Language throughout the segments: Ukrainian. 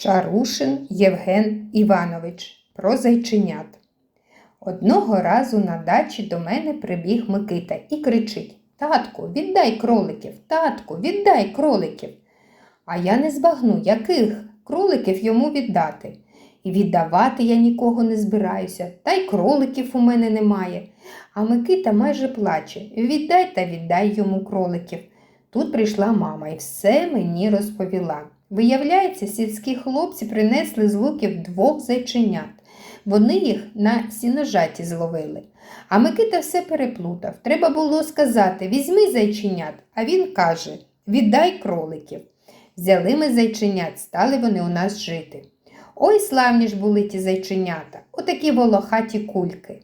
Чарушин Євген Іванович про зайченят. Одного разу на дачі до мене прибіг Микита і кричить Татку, віддай кроликів, татку, віддай кроликів. А я не збагну, яких кроликів йому віддати. І віддавати я нікого не збираюся, та й кроликів у мене немає. А Микита майже плаче Віддай та віддай йому кроликів. Тут прийшла мама і все мені розповіла. Виявляється, сільські хлопці принесли з луків двох зайченят. Вони їх на сіножаті зловили. А Микита все переплутав. Треба було сказати візьми зайченят, а він каже віддай кроликів. Взяли ми зайченят, стали вони у нас жити. Ой, славні ж були ті зайченята, отакі волохаті кульки.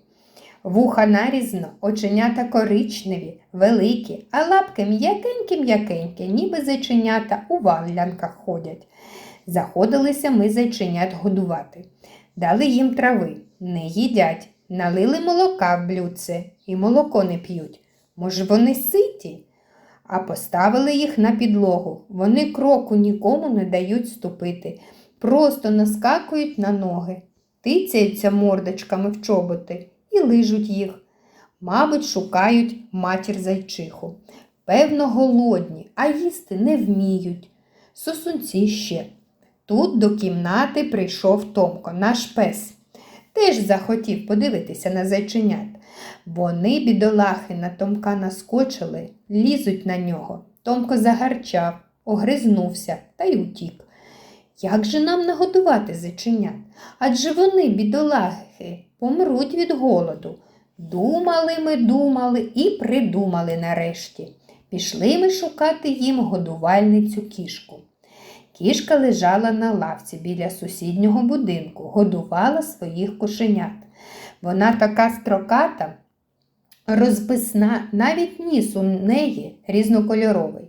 Вуха нарізно, оченята коричневі, великі, а лапки м'якенькі-м'якенькі, ніби зайченята у валянках ходять. Заходилися ми зайченят годувати. Дали їм трави, не їдять, налили молока в блюдце і молоко не п'ють. Може, вони ситі? А поставили їх на підлогу. Вони кроку нікому не дають ступити, просто наскакують на ноги, тицяються мордочками в чоботи і лижуть їх. Мабуть, шукають матір зайчиху. Певно, голодні, а їсти не вміють. Сосунці ще. Тут до кімнати прийшов Томко, наш пес. Теж захотів подивитися на зайченят. Вони, бідолахи, на Томка наскочили, лізуть на нього. Томко загарчав, огризнувся та й утік. Як же нам нагодувати зайченят? Адже вони, бідолахи, помруть від голоду. Думали ми, думали і придумали нарешті. Пішли ми шукати їм годувальницю кішку. Кішка лежала на лавці біля сусіднього будинку, годувала своїх кошенят. Вона така строката, розписна, навіть ніс у неї різнокольоровий.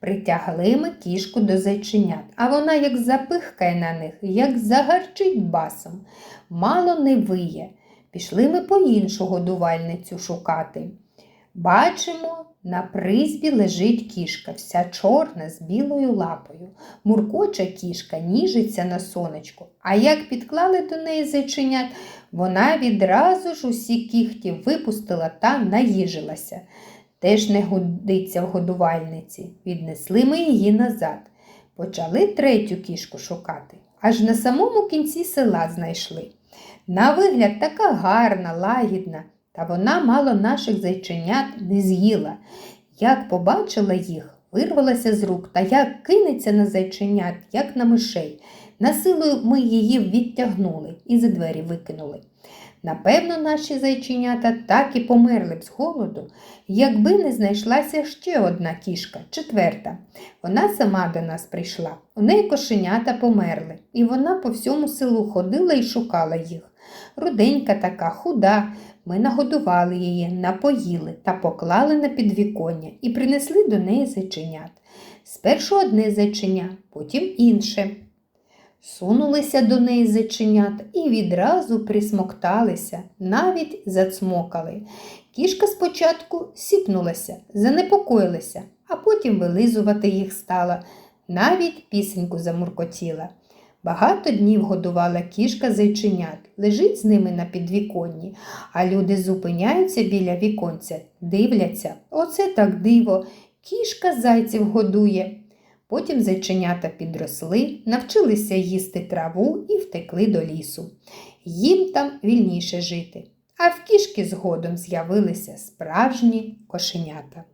Притягли ми кішку до зайченят, а вона як запихкає на них, як загарчить басом. Мало не виє. Пішли ми по іншу годувальницю шукати. Бачимо, на призбі лежить кішка, вся чорна з білою лапою. Муркоча кішка ніжиться на сонечку, а як підклали до неї зайченят, вона відразу ж усі кіхті випустила та наїжилася. Теж не годиться в годувальниці. Віднесли ми її назад. Почали третю кішку шукати. Аж на самому кінці села знайшли. На вигляд така гарна, лагідна, та вона мало наших зайченят не з'їла. Як побачила їх, вирвалася з рук та як кинеться на зайченят, як на мишей. Насилою ми її відтягнули і за двері викинули. Напевно, наші зайченята так і померли б з голоду, якби не знайшлася ще одна кішка, четверта. Вона сама до нас прийшла. У неї кошенята померли, і вона по всьому селу ходила і шукала їх. Руденька така, худа. Ми нагодували її, напоїли та поклали на підвіконня і принесли до неї зайченят. Спершу одне зайченя, потім інше. Сунулися до неї зайченят і відразу присмокталися, навіть зацмокали. Кішка спочатку сіпнулася, занепокоїлася, а потім вилизувати їх стала, навіть пісеньку замуркотіла. Багато днів годувала кішка зайченят, лежить з ними на підвіконні, а люди зупиняються біля віконця, дивляться. Оце так диво. Кішка зайців годує. Потім зайченята підросли, навчилися їсти траву і втекли до лісу. Їм там вільніше жити. А в кішки згодом з'явилися справжні кошенята.